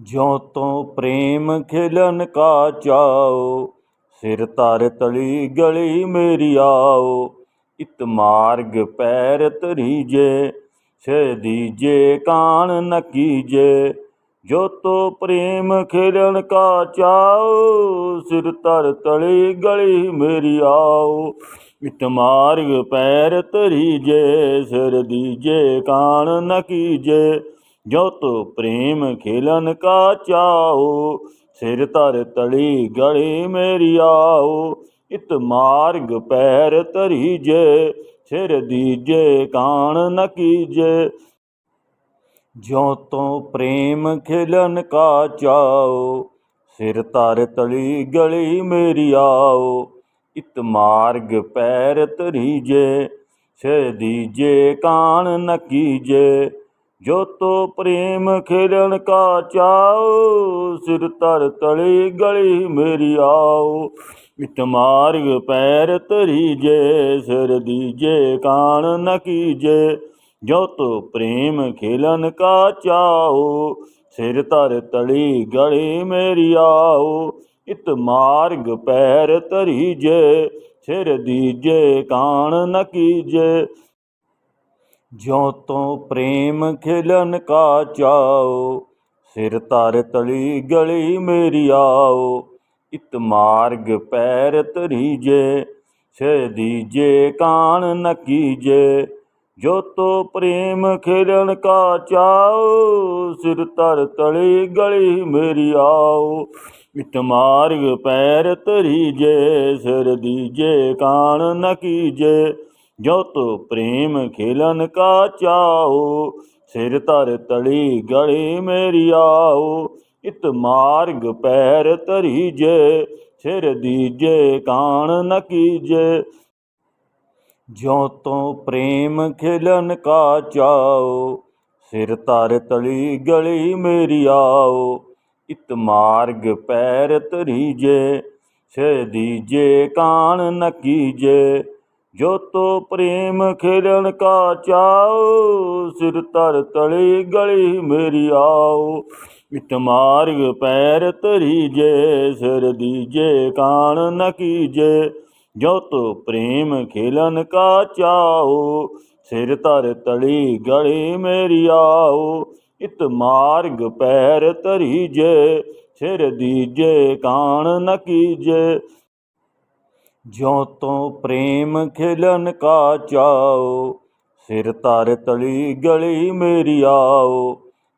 ਜਿਉ ਤੋਂ ਪ੍ਰੇਮ ਖਿਲਨ ਕਾ ਚਾਓ, ਸਿਰ ਧਰ ਤਲੀ ਗਲੀ ਮੇਰੀ ਆਓ। ਇਤ ਮਾਰਗ ਪੈਰ ਤਰੀਜੇ ਸੇ ਦੀਜੇ ਕਾਣ ਨ ਕੀਜੇ। ਜੋ ਤੋ ਪ੍ਰੇਮ ਖੇਲਣ ਕਾ ਚਾਓ, ਸਿਰ ਧਰ ਤਲੀ ਗਲੀ ਮੇਰੀ ਆਓ। ਇਤ ਮਾਰਗ ਪੈਰ ਤਰੀਜੇ ਸਿਰ ਦੀਜੇ ਕਾਣ ਨ ਕੀਜੇ। ਜੋ ਤੋ ਪ੍ਰੇਮ ਖੇਲਨ ਕਾ ਚਾਓ, ਸਿਰ ਧਰ ਤਲੀ ਗਲੀ ਮੇਰੀ ਆਓ। ਇਤ ਮਾਰਗ ਪੈਰ ਤਰੀਜੇ ਸਿਰ ਦੀਜੇ ਕਾਣ ਨ ਕੀਜੇ। ਜਿਉ ਤੋਂ ਪ੍ਰੇਮ ਖਿਲਨ ਕਾ ਚਾਓ, ਸਿਰ ਧਰ ਤਲੀ ਗਲੀ ਮੇਰੀ ਆਓ। ਇਤ ਮਾਰਗ ਪੈਰ ਤਰੀਜੇ ਸੇ ਦੀਜੇ ਕਾਣ ਨ ਕੀਜੇ। ਜੋ ਤੋ ਪ੍ਰੇਮ ਖੇਲਣ ਕਾ ਚਾਓ ਸਿਰ ਧਰ ਤਲੀ ਗਲੀ ਮੇਰੀ ਆਓ ਇਤ ਮਾਰਗ ਪੈਰ ਤਰੀਜੇ ਸਿਰ ਦੀਜੇ ਕਾਣ ਨ ਕੀਜੇ। ਜੋ ਤੋ ਪ੍ਰੇਮ ਖੇਲਣ ਕਾ ਚਾਓ ਸਿਰ ਧਰ ਤਲੀ ਗਲੀ ਮੇਰੀ ਆਓ ਇਤ ਮਾਰਗ ਪੈਰ ਤਰੀਜੇ ਸਿਰ ਦੀਜੇ ਕਾਣ ਨ ਕੀਜੇ। ਜਿਉ ਤੋਂ ਪ੍ਰੇਮ ਖਿਲਨ ਕਾ ਚਾਓ, ਸਿਰ ਧਰ ਤਲੀ ਗਲੀ ਮੇਰੀ ਆਓ। ਇਤ ਮਾਰਗ ਪੈਰ ਤਰੀਜੇ ਸੇ ਦੀਜੇ ਕਾਣ ਨ ਕੀਜੇ। ਜੋ ਤੋ ਪ੍ਰੇਮ ਖੇਲਣ ਕਾ ਚਾਓ, ਸਿਰ ਧਰ ਤਲੀ ਗਲੀ ਮੇਰੀ ਆਓ। ਇਤ ਮਾਰਗ ਪੈਰ ਤਰੀਜੇ ਸਿਰ ਦੀਜੇ ਕਾਣ ਨ ਕੀਜੇ। ਜੋ ਤੋ ਪ੍ਰੇਮ ਖੇਲਨ ਕਾ ਚਾਓ, ਸਿਰ ਧਰ ਤਲੀ ਗਲੀ ਮੇਰੀ ਆਓ। ਇਤ ਮਾਰਗ ਪੈਰ ਤਰੀਜੇ ਸਿਰ ਦੀਜੇ ਕਾਣ ਨ ਕੀਜੇ। ਜਿਉ ਤੋਂ ਪ੍ਰੇਮ ਖਿਲਨ ਕਾ ਚਾਓ, ਸਿਰ ਧਰ ਤਲੀ ਗਲੀ ਮੇਰੀ ਆਓ। ਇਤ ਮਾਰਗ ਪੈਰ ਤਰੀਜੇ ਸੇ ਦੀਜੇ ਕਾਣ ਨ ਕੀਜੇ। ਜੋ ਤੋ ਪ੍ਰੇਮ ਖੇਲਣ ਕਾ ਚਾਓ ਸਿਰ ਧਰ ਤਲੀ ਗਲੀ ਮੇਰੀ ਆਓ ਇਤ ਮਾਰਗ ਪੈਰ ਤਰੀਜੇ ਸਿਰ ਦੀਜੇ ਕਾਣ ਨ ਕੀਜੇ। ਜੋ ਤੋ ਪ੍ਰੇਮ ਖੇਲਨ ਕਾ ਚਾਓ ਸਿਰ ਧਰ ਤਲੀ ਗਲੀ ਮੇਰੀ ਆਓ ਇਤ ਮਾਰਗ ਪੈਰ ਤਰੀਜੇ ਸਿਰ ਦੀਜੇ ਕਾਣ ਨ ਕੀਜੇ। ਜਿਉ ਤੋਂ ਪ੍ਰੇਮ ਖਿਲਨ ਕਾ ਚਾਓ, ਸਿਰ ਧਰ ਤਲੀ ਗਲੀ ਮੇਰੀ ਆਓ।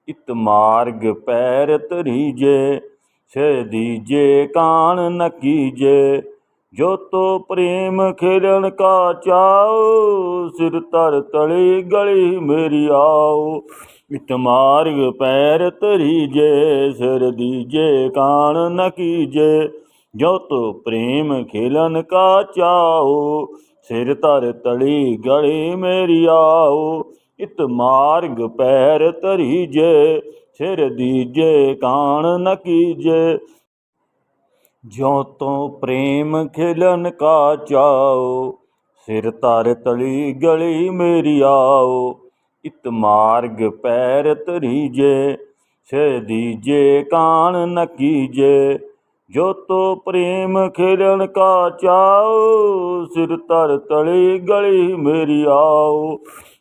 ਇਤ ਮਾਰਗ ਪੈਰ ਤਰੀਜੇ ਸੇ ਦੀਜੇ ਕਾਣ ਨ ਕੀਜੇ। ਜੋ ਤੋ ਪ੍ਰੇਮ ਖੇਲਣ ਕਾ ਚਾਓ, ਸਿਰ ਧਰ ਤਲੀ ਗਲੀ ਮੇਰੀ ਆਓ। ਇਤ ਮਾਰਗ ਪੈਰ ਤਰੀਜੇ ਸਿਰ ਦੀਜੇ ਕਾਣ ਨ ਕੀਜੇ। ਜੋ ਤੋ ਪ੍ਰੇਮ ਖੇਲਨ ਕਾ ਚਾਓ, ਸਿਰ ਧਰ ਤਲੀ ਗਲੀ ਮੇਰੀ ਆਓ। ਇਤ ਮਾਰਗ ਪੈਰ ਤਰੀਜੇ ਸਿਰ ਦੀਜੇ ਕਾਣ ਨ ਕੀਜੇ। ਜਿਉ ਤੋਂ ਪ੍ਰੇਮ ਖਿਲਨ ਕਾ ਚਾਓ, ਸਿਰ ਧਰ ਤਲੀ ਗਲੀ ਮੇਰੀ ਆਓ। ਇਤ ਮਾਰਗ ਪੈਰ ਤਰੀਜੇ ਸੇ ਦੀਜੇ ਕਾਣ ਨ ਕੀਜੇ। ਜੋ ਤੋ ਪ੍ਰੇਮ ਖੇਲਣ ਕਾ ਚਾਓ ਸਿਰ ਧਰ ਤਲੀ ਗਲੀ ਮੇਰੀ ਆਓ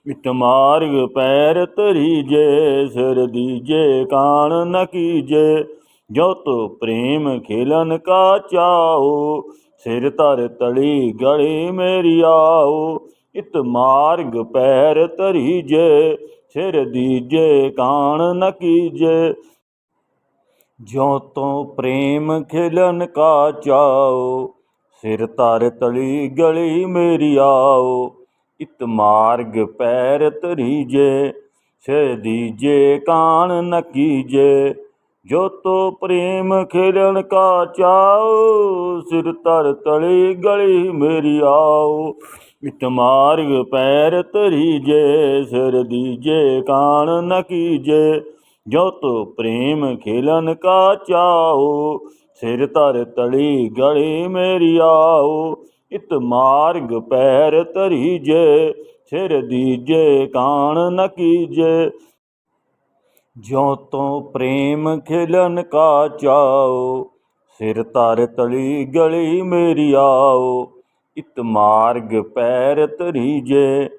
ਇਤ ਮਾਰਗ ਪੈਰ ਤਰੀਜੇ ਸਿਰ ਦੀਜੇ ਕਾਣ ਨ ਕੀਜੇ। ਜੋ ਤੋ ਪ੍ਰੇਮ ਖੇਲਣ ਕਾ ਚਾਓ ਸਿਰ ਧਰ ਤਲੀ ਗਲੀ ਮੇਰੀ ਆਓ ਇਤ ਮਾਰਗ ਪੈਰ ਤਰੀਜੇ ਸਿਰ ਦੀਜੇ ਕਾਣ ਨ ਕੀਜੇ। ਜਿਉ ਤੋਂ ਪ੍ਰੇਮ ਖਿਲਨ ਕਾ ਚਾਓ, ਸਿਰ ਧਰ ਤਲੀ ਗਲੀ ਮੇਰੀ ਆਓ। ਇਤ ਮਾਰਗ ਪੈਰ ਤਰੀਜੇ ਸੇ ਦੀਜੇ ਕਾਣ ਨ ਕੀਜੇ। ਜੋ ਤੋ ਪ੍ਰੇਮ ਖਿਲਨ ਕਾ ਚਾਓ, ਸਿਰ ਧਰ ਤਲੀ ਗਲੀ ਮੇਰੀ ਆਓ। ਇਤ ਮਾਰਗ ਪੈਰ ਤਰੀਜੇ ਸਿਰ ਦੀਜੇ ਕਾਣ ਨ ਕੀਜੇ। ਜੋ ਤੋ ਪ੍ਰੇਮ ਖੇਲਨ ਕਾ ਚਾਓ, ਸਿਰ ਧਰ ਤਲੀ ਗਲੀ ਮੇਰੀ ਆਓ। ਇਤ ਮਾਰਗ ਪੈਰ ਤਰੀਜੇ ਸਿਰ ਦੀਜੇ ਕਾਣ ਨ ਕੀਜੇ। ਜਿਉ ਤੋਂ ਪ੍ਰੇਮ ਖਿਲਨ ਕਾ ਚਾਓ, ਸਿਰ ਧਰ ਤਲੀ ਗਲੀ ਮੇਰੀ ਆਓ। ਇਤ ਮਾਰਗ ਪੈਰ ਤਰੀਜੇ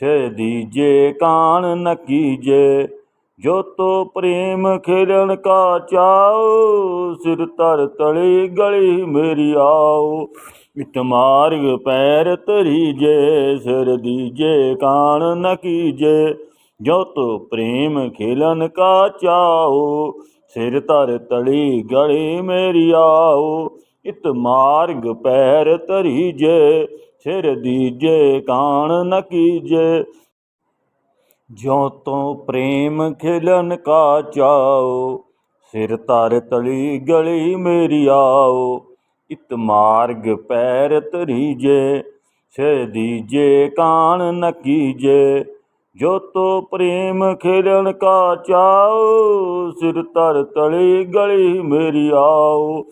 ਸੇ ਦੀਜੇ ਕਾਣ ਨ ਕੀਜੇ। ਜੋ ਤੋ ਪ੍ਰੇਮ ਖੇਲਣ ਕਾ ਚਾਓ ਸਿਰ ਧਰ ਤਲੀ ਗਲੀ ਮੇਰੀ ਆਓ ਇਤ ਮਾਰਗ ਪੈਰ ਤਰੀਜੇ ਸਿਰ ਦੀਜੇ ਕਾਣ ਨ ਕੀਜੇ। ਜੋ ਤੋ ਪ੍ਰੇਮ ਖੇਲਣ ਕਾ ਚਾਓ ਸਿਰ ਧਰ ਤਲੀ ਗਲੀ ਮੇਰੀ ਆਓ ਇਤ ਮਾਰਗ ਪੈਰ ਤਰੀਜੇ ਸਿਰ ਦੀਜੇ ਕਾਣ ਨ ਕੀਜੇ। ਜਿਉ ਤੋਂ ਪ੍ਰੇਮ ਖਿਲਨ ਕਾ ਚਾਓ, ਸਿਰ ਧਰ ਤਲੀ ਗਲੀ ਮੇਰੀ ਆਓ। ਇਤ ਮਾਰਗ ਪੈਰ ਤਰੀਜੇ ਸੇ ਦੀਜੇ ਕਾਣ ਨ ਕੀਜੇ। ਜੋ ਤੋ ਪ੍ਰੇਮ ਖੇਲਣ ਕਾ ਚਾਓ, ਸਿਰ ਧਰ ਤਲੀ ਗਲੀ ਮੇਰੀ ਆਓ।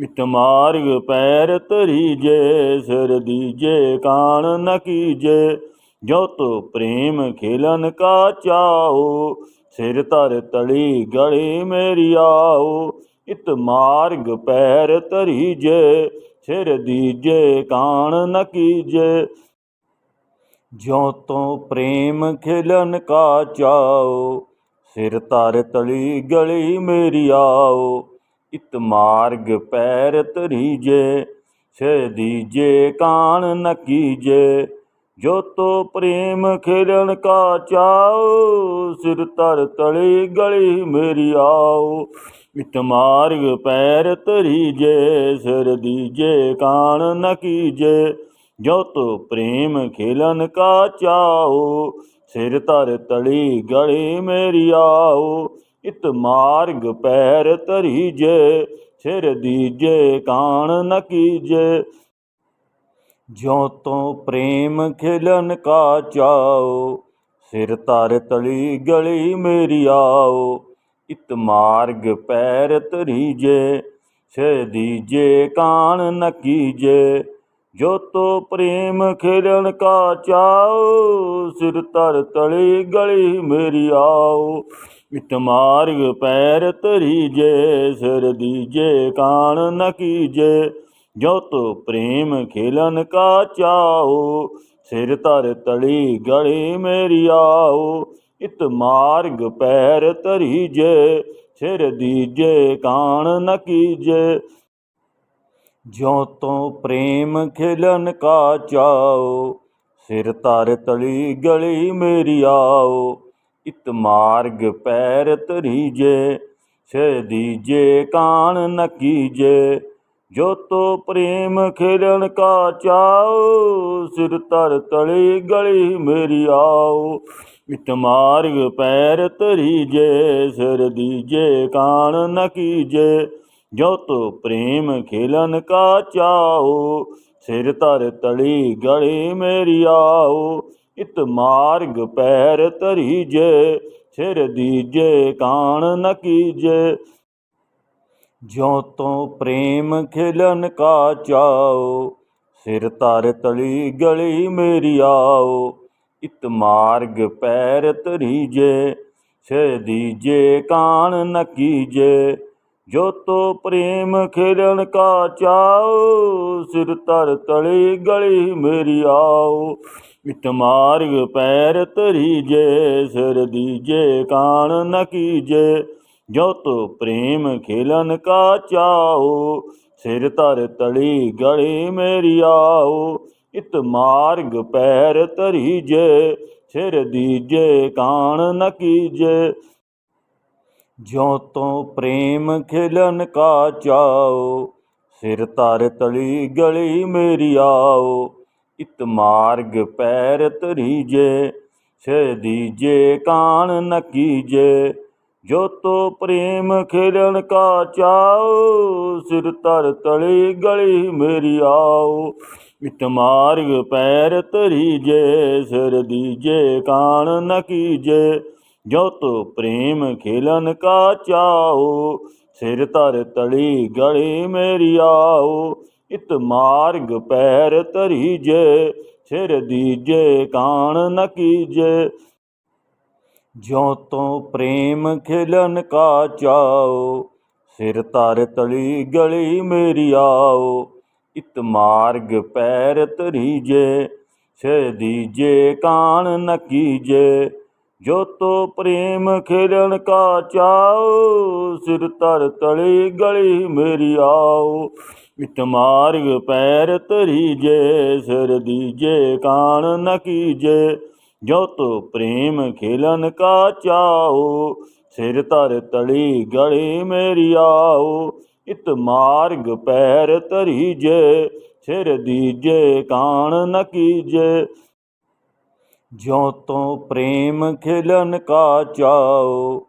ਇਤ ਮਾਰਗ ਪੈਰ ਤਰੀਜੇ ਸਿਰ ਦੀਜੇ ਕਾਣ ਨ ਕੀਜੇ। ਜੋ ਤੋ ਪ੍ਰੇਮ ਖੇਲਨ ਕਾ ਚਾਓ, ਸਿਰ ਧਰ ਤਲੀ ਗਲੀ ਮੇਰੀ ਆਓ। ਇਤ ਮਾਰਗ ਪੈਰ ਤਰੀਜੇ ਸਿਰ ਦੀਜੇ ਕਾਣ ਨ ਕੀਜੇ। ਜਿਉ ਤੋਂ ਪ੍ਰੇਮ ਖਿਲਨ ਕਾ ਚਾਓ, ਸਿਰ ਧਰ ਤਲੀ ਗਲੀ ਮੇਰੀ ਆਓ। ਇਤ ਮਾਰਗ ਪੈਰ ਤਰੀਜੇ ਸੇ ਦੀਜੇ ਕਾਣ ਨ ਕੀਜੇ। ਜੋ ਤੋ ਪ੍ਰੇਮ ਖੇਲਣ ਕਾ ਚਾਓ ਸਿਰ ਧਰ ਤਲੀ ਗਲੀ ਮੇਰੀ ਆਓ ਇਤ ਮਾਰਗ ਪੈਰ ਤਰੀਜੇ ਸਿਰ ਦੀਜੇ ਕਾਣ ਨ ਕੀਜੇ। ਜੋ ਤੋ ਪ੍ਰੇਮ ਖੇਲਨ ਕਾ ਚਾਓ ਸਿਰ ਧਰ ਤਲੀ ਗਲੀ ਮੇਰੀ ਆਓ ਇਤ ਮਾਰਗ ਪੈਰ ਤਰੀਜੇ ਸਿਰ ਦੀਜੇ ਕਾਣ ਨ ਕੀਜੇ। ਜਿਉ ਤੋਂ ਪ੍ਰੇਮ ਖਿਲਨ ਕਾ ਚਾਓ, ਸਿਰ ਧਰ ਤਲੀ ਗਲੀ ਮੇਰੀ ਆਓ। ਇਤ ਮਾਰਗ ਪੈਰ ਤਰੀਜੇ ਸੇ ਦੀਜੇ ਕਾਣ ਨ ਕੀਜੇ। ਜੋ ਤੋ ਪ੍ਰੇਮ ਖੇਲਣ ਕਾ ਚਾਓ, ਸਿਰ ਧਰ ਤਲੀ ਗਲੀ ਮੇਰੀ ਆਓ। ਇਤ ਮਾਰਗ ਪੈਰ ਤਰੀਜੇ ਸਿਰ ਦੀਜੇ ਕਾਣ ਨ ਕੀਜੇ। ਜੋ ਤੋ ਪ੍ਰੇਮ ਖੇਲਨ ਕਾ ਚਾਓ, ਸਿਰ ਧਰ ਤਲੀ ਗਲੀ ਮੇਰੀ ਆਓ। ਇਤ ਮਾਰਗ ਪੈਰ ਤਰੀਜੇ ਸਿਰ ਦੀਜੇ ਕਾਣ ਨ ਕੀਜੇ। ਜਿਉ ਤੋਂ ਪ੍ਰੇਮ ਖਿਲਨ ਕਾ ਚਾਓ, ਸਿਰ ਧਰ ਤਲੀ ਗਲੀ ਮੇਰੀ ਆਓ। ਇਤ ਮਾਰਗ ਪੈਰ ਤਰੀਜੇ ਸੇ ਦੀਜੇ ਕਾਣ ਨ ਕੀਜੇ। ਜੋ ਤੋ ਪ੍ਰੇਮ ਖੇਲਣ ਕਾ ਚਾਓ ਸਿਰ ਧਰ ਤਲੀ ਗਲੀ ਮੇਰੀ ਆਓ ਇਤ ਮਾਰਗ ਪੈਰ ਤਰੀਜੇ ਸਿਰ ਦੀਜੇ ਕਾਣ ਨ ਕੀਜੇ। ਜੋ ਤੋ ਪ੍ਰੇਮ ਖੇਲਣ ਕਾ ਚਾਓ ਸਿਰ ਧਰ ਤਲੀ ਗਲੀ ਮੇਰੀ ਆਓ ਇਤ ਮਾਰਗ ਪੈਰ ਤਰੀਜੇ ਸਿਰ ਦੀਜੇ ਕਾਣ ਨ ਕੀਜੇ। ਜਿਉ ਤੋਂ ਪ੍ਰੇਮ ਖਿਲਨ ਕਾ ਚਾਓ, ਸਿਰ ਧਰ ਤਲੀ ਗਲੀ ਮੇਰੀ ਆਓ। ਇਤ ਮਾਰਗ ਪੈਰ ਤਰੀਜੇ ਸੇ ਦੀਜੇ ਕਾਣ ਨ ਕੀਜੇ। ਜੋ ਤੋ ਪ੍ਰੇਮ ਖੇਲਣ ਕਾ ਚਾਓ, ਸਿਰ ਧਰ ਤਲੀ ਗਲੀ ਮੇਰੀ ਆਓ। ਇਤ ਮਾਰਗ ਪੈਰ ਤਰੀਜੇ ਸਿਰ ਦੀਜੇ ਕਾਣ ਨ ਕੀਜੇ। ਜੋ ਤੋ ਪ੍ਰੇਮ ਖੇਲਨ ਕਾ ਚਾਓ, ਸਿਰ ਧਰ ਤਲੀ ਗਲੀ ਮੇਰੀ ਆਓ। ਇਤ ਮਾਰਗ ਪੈਰ ਤਰੀਜੇ ਸਿਰ ਦੀਜੇ ਕਾਣ ਨ ਕੀਜੇ। ਜਿਉ ਤੋਂ ਪ੍ਰੇਮ ਖਿਲਨ ਕਾ ਚਾਓ, ਸਿਰ ਧਰ ਤਲੀ ਗਲੀ ਮੇਰੀ ਆਓ। ਇਤ ਮਾਰਗ ਪੈਰ ਤਰੀਜੇ ਸੇ ਦੀਜੇ ਕਾਣ ਨ ਕੀਜੇ। ਜੋ ਤੋ ਪ੍ਰੇਮ ਖੇਲਣ ਕਾ ਚਾਓ ਸਿਰ ਧਰ ਤਲੀ ਗਲੀ ਮੇਰੀ ਆਓ ਇਤ ਮਾਰਗ ਪੈਰ ਤਰੀਜੇ ਸਿਰ ਦੀਜੇ ਕਾਣ ਨ ਕੀਜੇ। ਜੋ ਤੋ ਪ੍ਰੇਮ ਖੇਲਣ ਕਾ ਚਾਓ ਸਿਰ ਧਰ ਤਲੀ ਗਲੀ ਮੇਰੀ ਆਓ ਇਤ ਮਾਰਗ ਪੈਰ ਤਰੀਜੇ ਸਿਰ ਦੀਜੇ ਕਾਣ ਨ ਕੀਜੇ। ਜਿਉ ਤੋਂ ਪ੍ਰੇਮ ਖਿਲਨ ਕਾ ਚਾਓ, ਸਿਰ ਧਰ ਤਲੀ ਗਲੀ ਮੇਰੀ ਆਓ। ਇਤ ਮਾਰਗ ਪੈਰ ਤਰੀਜੇ ਸੇ ਦੀਜੇ ਕਾਣ ਨ ਕੀਜੇ। ਜੋ ਤੋ ਪ੍ਰੇਮ ਖਿਲਨ ਕਾ ਚਾਓ, ਸਿਰ ਧਰ ਤਲੀ ਗਲੀ ਮੇਰੀ ਆਓ। ਇਤ ਮਾਰਗ ਪੈਰ ਤਰੀਜੇ ਸਿਰ ਦੀਜੇ ਕਾਣ ਨ ਕੀਜੇ। ਜੋ ਤੋ ਪ੍ਰੇਮ ਖੇਲਨ ਕਾ ਚਾਓ, ਸਿਰ ਧਰ ਤਲੀ ਗਲੀ ਮੇਰੀ ਆਓ। ਇਤ ਮਾਰਗ ਪੈਰ ਤਰੀਜੇ ਸਿਰ ਦੀਜੇ ਕਾਣ ਨ ਕੀਜੇ। ਜਿਉ ਤੋਂ ਪ੍ਰੇਮ ਖਿਲਨ ਕਾ ਚਾਓ,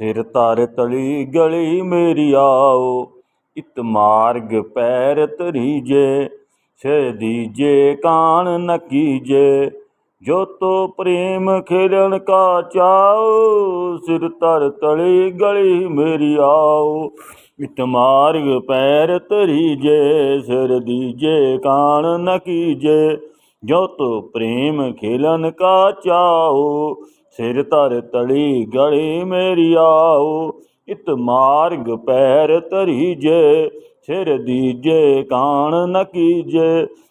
ਸਿਰ ਧਰ ਤਲੀ ਗਲੀ ਮੇਰੀ ਆਓ। ਇਤ ਮਾਰਗ ਪੈਰ ਤਰੀਜੇ ਸੇ ਦੀਜੇ ਕਾਣ ਨ ਕੀਜੇ। ਜੋ ਤੋ ਪ੍ਰੇਮ ਖੇਲਣ ਕਾ ਚਾਓ, ਸਿਰ ਧਰ ਤਲੀ ਗਲੀ ਮੇਰੀ ਆਓ। ਇਤ ਮਾਰਗ ਪੈਰ ਤਰੀਜੇ ਸਿਰ ਦੀਜੇ ਕਾਣ ਨ ਕੀਜੇ। ਜੋ ਤੋ ਪ੍ਰੇਮ ਖੇਲਣ ਕਾ ਚਾਓ, ਸਿਰ ਧਰ ਤਲੀ ਗਲੀ ਮੇਰੀ ਆਓ। ਇਤ ਮਾਰਗ ਪੈਰ ਤਰੀਜੇ ਸਿਰ ਦੀਜੇ ਕਾਣ ਨ ਕੀਜੇ।